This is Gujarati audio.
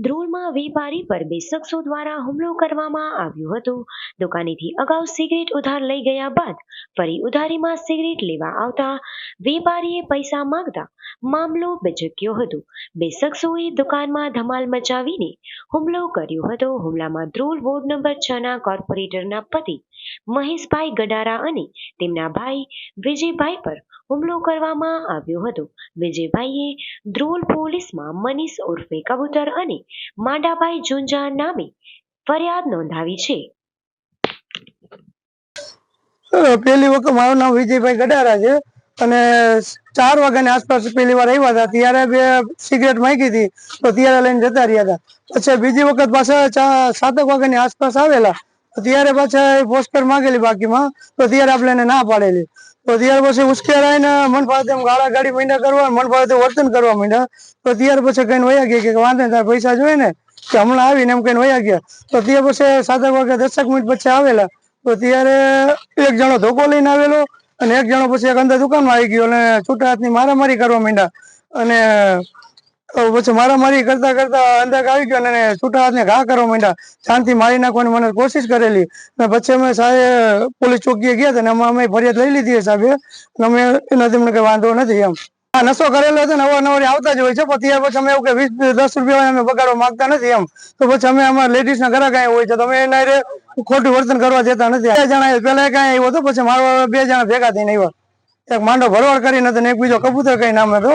ધ્રોલમાં વેપારી પર બે શખ્સો દ્વારા હુમલો કરવામાં આવ્યો હતો. દુકાનેથી અગાઉ સિગરેટ ઉધાર લઈ ગયા બાદ ફરી ઉધારીમાં સિગરેટ લેવા આવતા વેપારીએ પૈસા માંગતા મામલો બચક્યો હતો. બે શખ્સોએ દુકાનમાં ધમાલ મચાવીને હુમલો કર્યો હતો. હુમલામાં ધ્રોલ વોર્ડ નંબર છ ના કોર્પોરેટરના પતિ મહેશભાઈ ગડારા અને તેમના ભાઈ વિજયભાઈ પર હુમલો કરવામાં આવ્યો હતો. વિજયભાઈએ ધ્રોલ પોલીસમાં મનીષ ઉર્ફે કબૂતર અને માંડાભાઈ જુંજા નામે ફરિયાદ નોંધાવી છે. પેલી વખત મારું નામ વિજયભાઈ ગડારા છે અને ચાર વાગ્યાની આસપાસ પહેલી વાર આવ્યા હતા. ત્યારે બે સિગરેટ માંગી હતી, તો ત્યારે લઈને જતા રહ્યા હતા. પછી બીજી વખત પાછા સાતક વાગ્યાની આસપાસ આવેલા ત્યારે પાછા પોસ્ટર માંગેલી બાકીમાં, તો ત્યારે આપણે એને ના પાડેલી. તો ત્યારે પછી ઉશ્કેરાઈને મન ફાવે ગાળા ગાડી માંડ્યા કરવા, મન ફાવે વર્તન કરવા માંડ્યા તો ત્યારે પછી કઈ વયા ગયા કે વાંધો તારે પૈસા જોઈએ ને? કે હમણાં આવીને એમ કઈ વયા ગયા. તો તે પછી સાતક વાગે દસક મિનિટ પછી આવેલા. તો ત્યારે એક જણો ધોકો લઈને આવેલો અને એક જણો પછી એક અંદર દુકાનમાં આવી ગયો અને છૂટા હાથની મારામારી કરવા માંડ્યા. અને પછી મારામારી કરતા કરતા અંદર આવી ગયો અને છૂટા હાથને ઘા કરવા માંડ્યા. શાંતિ મારી નાખવાની મને કોશિશ કરેલી. અને પછી અમે સાહેબ, પોલીસ ચોકીએ ગયા હતા અને અમે ફરિયાદ લઈ લીધી સાહેબ. અમે એનાથી અમને કઈ વાંધો નથી એમ. હા નશો કરેલો હતો ને અવારનવાર આવતા જ હોય છે, પણ ત્યાર પછી અમે એવું કે વીસ દસ રૂપિયા અમે બગાડવા માંગતા નથી એમ. તો પછી અમે અમારા લેડીઝ ના ઘરા કાંઈ હોય છે, તો અમે એના ખોટું વર્તન કરવા જતા નથી. બે જણા. પેલા કાંઈ આવ્યો હતો, પછી મારો બે જણા ભેગા થઈને આવ્યા. એક માંડો ભરવાડ કરીને હતો એક બીજો કબૂતર કઈ નામ હતો.